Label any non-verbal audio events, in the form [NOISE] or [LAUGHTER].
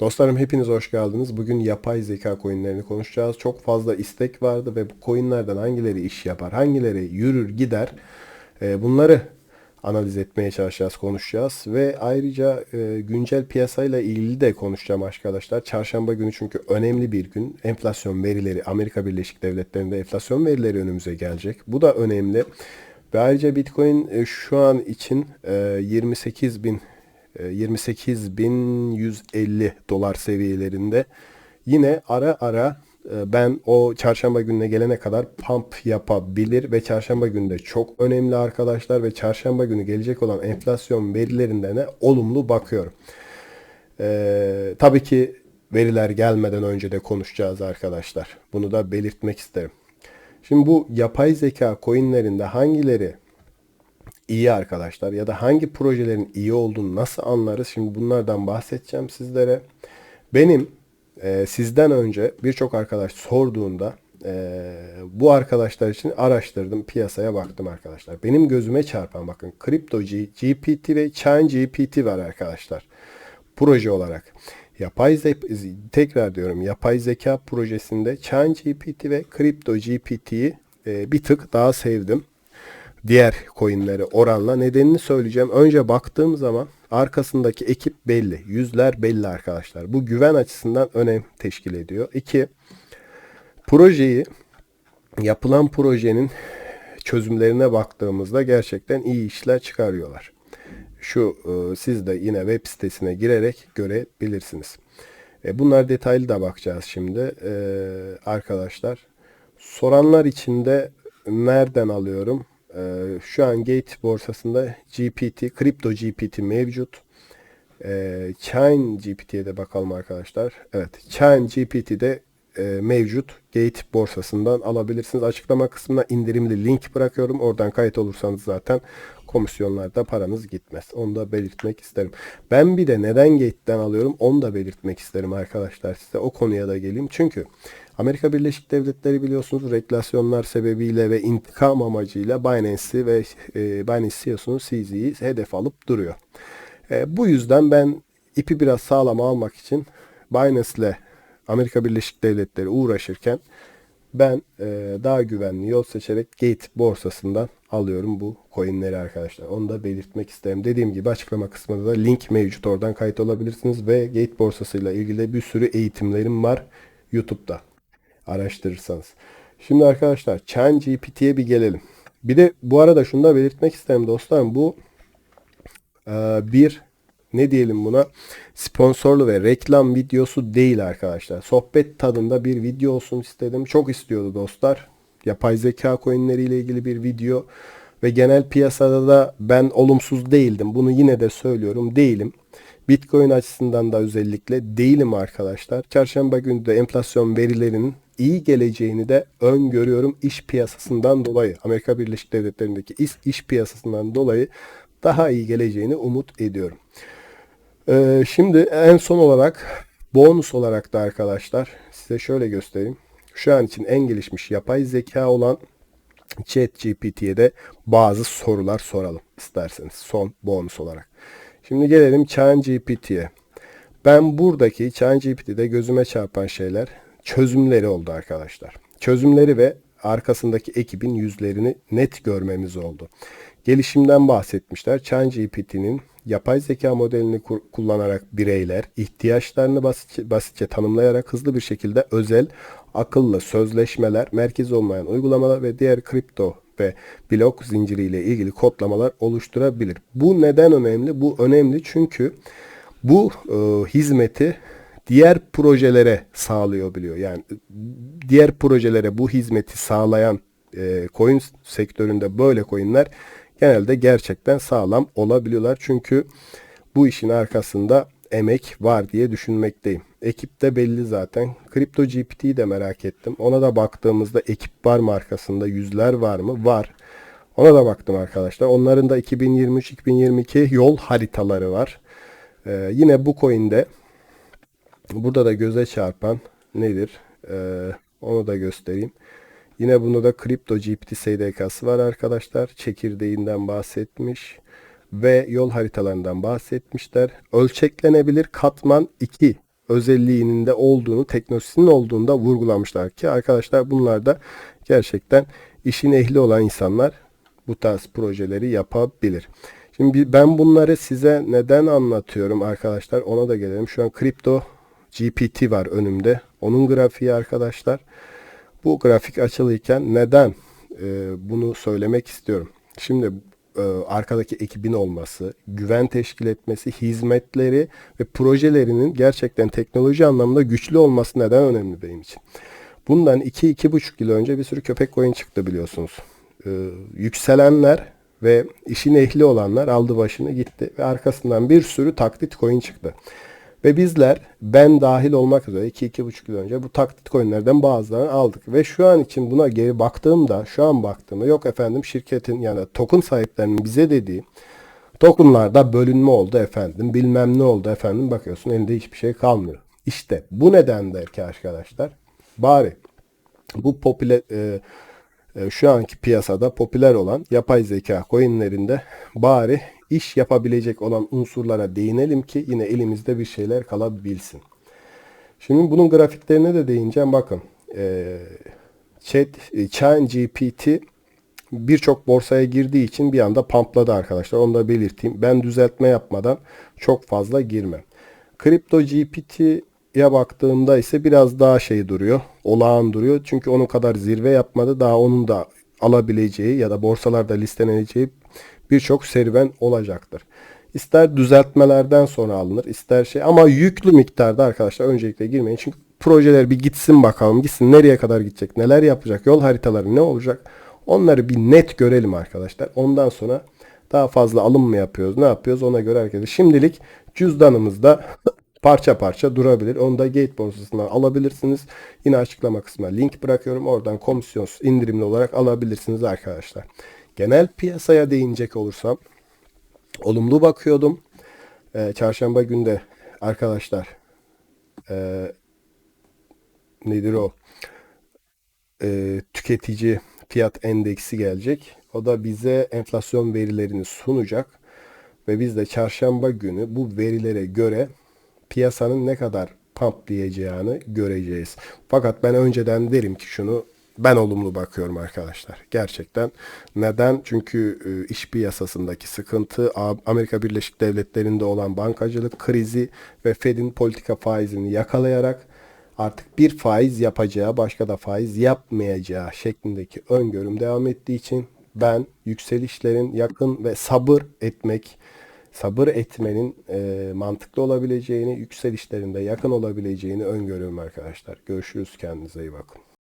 Dostlarım hepiniz hoş geldiniz. Bugün yapay zeka coinlerini konuşacağız. Çok fazla istek vardı ve bu coinlerden hangileri iş yapar, hangileri yürür gider e, bunları analiz etmeye çalışacağız, konuşacağız. Ve ayrıca e, güncel piyasayla ilgili de konuşacağım arkadaşlar. Çarşamba günü çünkü önemli bir gün. Enflasyon verileri, Amerika Birleşik Devletleri'nde enflasyon verileri önümüze gelecek. Bu da önemli. Ve ayrıca Bitcoin e, şu an için e, 28 bin 28.150 dolar seviyelerinde. Yine ara ara e, ben o çarşamba gününe gelene kadar pump yapabilir ve çarşamba günü de çok önemli arkadaşlar ve çarşamba günü gelecek olan enflasyon verilerinde ne olumlu bakıyorum. Ee, tabii ki veriler gelmeden önce de konuşacağız arkadaşlar. Bunu da belirtmek isterim. Şimdi bu yapay zeka coinlerinde hangileri iyi arkadaşlar ya da hangi projelerin iyi olduğunu nasıl anlarız? Şimdi bunlardan bahsedeceğim sizlere. Benim e, sizden önce birçok arkadaş sorduğunda e, bu arkadaşlar için araştırdım, piyasaya baktım arkadaşlar. Benim gözüme çarpan bakın Crypto GPT ve Chain GPT var arkadaşlar. Proje olarak. Yapay tekrar diyorum yapay zeka projesinde Chain GPT ve Crypto GPT'yi e, bir tık daha sevdim diğer coinlere oranla. Nedenini söyleyeceğim. Önce baktığım zaman arkasındaki ekip belli. Yüzler belli arkadaşlar. Bu güven açısından önem teşkil ediyor. İki, projeyi yapılan projenin çözümlerine baktığımızda gerçekten iyi işler çıkarıyorlar. Şu e, siz de yine web sitesine girerek görebilirsiniz. E, bunlar detaylı da bakacağız şimdi e, arkadaşlar. Soranlar için de nereden alıyorum? Ee, şu an Gate borsasında GPT, Crypto GPT mevcut. Ee, Chain GPT'ye de bakalım arkadaşlar. Evet, Chain GPT'de e, mevcut. Gate borsasından alabilirsiniz. Açıklama kısmına indirimli link bırakıyorum. Oradan kayıt olursanız zaten komisyonlarda paranız gitmez. Onu da belirtmek isterim. Ben bir de neden Gate'den alıyorum onu da belirtmek isterim arkadaşlar size. O konuya da geleyim. Çünkü Amerika Birleşik Devletleri biliyorsunuz regülasyonlar sebebiyle ve intikam amacıyla Binance'i ve e, Binance CEO'sunu CZ'yi hedef alıp duruyor. E, bu yüzden ben ipi biraz sağlam almak için Binance ile Amerika Birleşik Devletleri uğraşırken ben e, daha güvenli yol seçerek Gate borsasından alıyorum bu coinleri arkadaşlar. Onu da belirtmek isterim. Dediğim gibi açıklama kısmında da link mevcut. Oradan kayıt olabilirsiniz ve Gate borsasıyla ilgili bir sürü eğitimlerim var YouTube'da araştırırsanız. Şimdi arkadaşlar Chan GPT'ye bir gelelim. Bir de bu arada şunu da belirtmek isterim dostlarım. Bu e, bir ne diyelim buna sponsorlu ve reklam videosu değil arkadaşlar. Sohbet tadında bir video olsun istedim. Çok istiyordu dostlar. Yapay zeka coinleriyle ilgili bir video ve genel piyasada da ben olumsuz değildim. Bunu yine de söylüyorum. Değilim. Bitcoin açısından da özellikle değilim arkadaşlar. Çarşamba günü de enflasyon verilerinin iyi geleceğini de öngörüyorum iş piyasasından dolayı. Amerika Birleşik Devletleri'ndeki iş, iş piyasasından dolayı daha iyi geleceğini umut ediyorum. Ee, şimdi en son olarak bonus olarak da arkadaşlar size şöyle göstereyim. Şu an için en gelişmiş yapay zeka olan ChatGPT'ye de bazı sorular soralım isterseniz son bonus olarak. Şimdi gelelim ChatGPT'ye. Ben buradaki ChatGPT'de gözüme çarpan şeyler çözümleri oldu arkadaşlar. Çözümleri ve arkasındaki ekibin yüzlerini net görmemiz oldu. Gelişimden bahsetmişler. ChatGPT'nin yapay zeka modelini kullanarak bireyler ihtiyaçlarını basitçe, basitçe tanımlayarak hızlı bir şekilde özel, akıllı sözleşmeler, merkez olmayan uygulamalar ve diğer kripto ve blok zinciriyle ilgili kodlamalar oluşturabilir. Bu neden önemli? Bu önemli çünkü bu e, hizmeti diğer projelere sağlıyor biliyor. Yani diğer projelere bu hizmeti sağlayan e, coin sektöründe böyle coinler genelde gerçekten sağlam olabiliyorlar. Çünkü bu işin arkasında emek var diye düşünmekteyim. Ekip de belli zaten. Crypto GPT'yi de merak ettim. Ona da baktığımızda ekip var mı arkasında? Yüzler var mı? Var. Ona da baktım arkadaşlar. Onların da 2023-2022 yol haritaları var. Ee, yine bu coin'de burada da göze çarpan nedir? Ee, onu da göstereyim. Yine bunu da Crypto GPT SDK'sı var arkadaşlar. Çekirdeğinden bahsetmiş ve yol haritalarından bahsetmişler. Ölçeklenebilir katman 2 özelliğinin de olduğunu, teknolojisinin olduğunu da vurgulamışlar ki arkadaşlar bunlar da gerçekten işin ehli olan insanlar bu tarz projeleri yapabilir. Şimdi ben bunları size neden anlatıyorum arkadaşlar ona da gelelim. Şu an kripto GPT var önümde. Onun grafiği arkadaşlar. Bu grafik açılıyken neden e, bunu söylemek istiyorum. Şimdi e, arkadaki ekibin olması, güven teşkil etmesi, hizmetleri ve projelerinin gerçekten teknoloji anlamında güçlü olması neden önemli benim için. Bundan 2-2,5 yıl önce bir sürü köpek coin çıktı biliyorsunuz. E, yükselenler ve işin ehli olanlar aldı başını gitti ve arkasından bir sürü taklit coin çıktı. Ve bizler ben dahil olmak üzere 2-2,5 yıl önce bu taklit coinlerden bazılarını aldık. Ve şu an için buna geri baktığımda şu an baktığımda yok efendim şirketin yani token sahiplerinin bize dediği tokenlarda bölünme oldu efendim bilmem ne oldu efendim bakıyorsun elinde hiçbir şey kalmıyor. İşte bu nedendir ki arkadaşlar bari bu popüler e, e, şu anki piyasada popüler olan yapay zeka coinlerinde bari iş yapabilecek olan unsurlara değinelim ki yine elimizde bir şeyler kalabilsin. Şimdi bunun grafiklerine de değineceğim. Bakın e, chat, e, GPT birçok borsaya girdiği için bir anda pampladı arkadaşlar. Onu da belirteyim. Ben düzeltme yapmadan çok fazla girmem. Kripto GPT'ye baktığımda ise biraz daha şey duruyor. Olağan duruyor. Çünkü onun kadar zirve yapmadı. Daha onun da alabileceği ya da borsalarda listeleneceği birçok serüven olacaktır. İster düzeltmelerden sonra alınır, ister şey ama yüklü miktarda arkadaşlar öncelikle girmeyin. Çünkü projeler bir gitsin bakalım, gitsin nereye kadar gidecek, neler yapacak, yol haritaları ne olacak? Onları bir net görelim arkadaşlar. Ondan sonra daha fazla alım mı yapıyoruz, ne yapıyoruz ona göre hareket Şimdilik cüzdanımızda [LAUGHS] parça parça durabilir. Onu da Gate borsasından alabilirsiniz. Yine açıklama kısmına link bırakıyorum. Oradan komisyonsuz indirimli olarak alabilirsiniz arkadaşlar. Genel piyasaya değinecek olursam olumlu bakıyordum. Ee, çarşamba günde arkadaşlar e, nedir o? E, tüketici fiyat endeksi gelecek. O da bize enflasyon verilerini sunacak ve biz de çarşamba günü bu verilere göre piyasanın ne kadar pamplayacağını göreceğiz. Fakat ben önceden derim ki şunu ben olumlu bakıyorum arkadaşlar. Gerçekten. Neden? Çünkü e, iş piyasasındaki sıkıntı, Amerika Birleşik Devletleri'nde olan bankacılık krizi ve Fed'in politika faizini yakalayarak artık bir faiz yapacağı, başka da faiz yapmayacağı şeklindeki öngörüm devam ettiği için ben yükselişlerin yakın ve sabır etmek, sabır etmenin e, mantıklı olabileceğini, yükselişlerinde yakın olabileceğini öngörüyorum arkadaşlar. Görüşürüz. Kendinize iyi bakın.